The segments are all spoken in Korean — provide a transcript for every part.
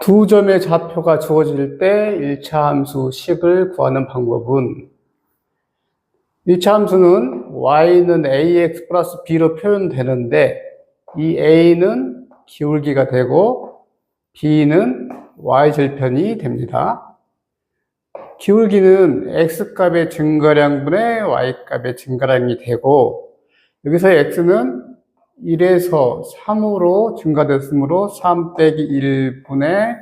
두 점의 좌표가 주어질 때 1차 함수 식을 구하는 방법은 1차 함수는 y는 ax 플러스 b로 표현되는데 이 a는 기울기가 되고 b는 y절편이 됩니다. 기울기는 x값의 증가량분의 y값의 증가량이 되고 여기서 x는 1에서 3으로 증가됐으므로 3 빼기 1분의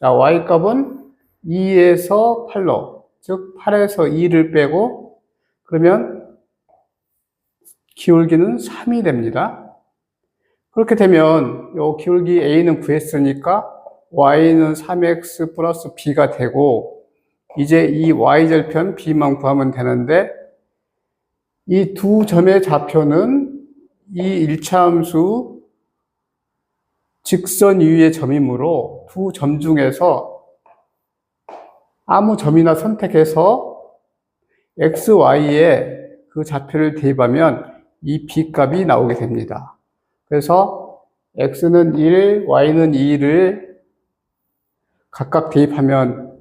자, y값은 2에서 8로 즉 8에서 2를 빼고 그러면 기울기는 3이 됩니다. 그렇게 되면 요 기울기 a는 구했으니까 y는 3x 플러스 b가 되고 이제 이 y절편 b만 구하면 되는데 이 두 점의 좌표는 이 1차 함수 직선 위의 점이므로 두 점 중에서 아무 점이나 선택해서 x, y에 그 좌표를 대입하면 이 b 값이 나오게 됩니다. 그래서 x는 1, y는 2를 각각 대입하면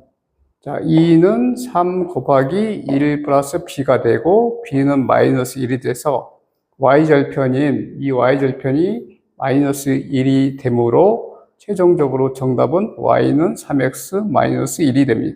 자, 2는 3 곱하기 1 플러스 b가 되고 b는 마이너스 1이 돼서 y절편인 이 y절편이 마이너스 1이 되므로 최종적으로 정답은 y는 3x 마이너스 1이 됩니다.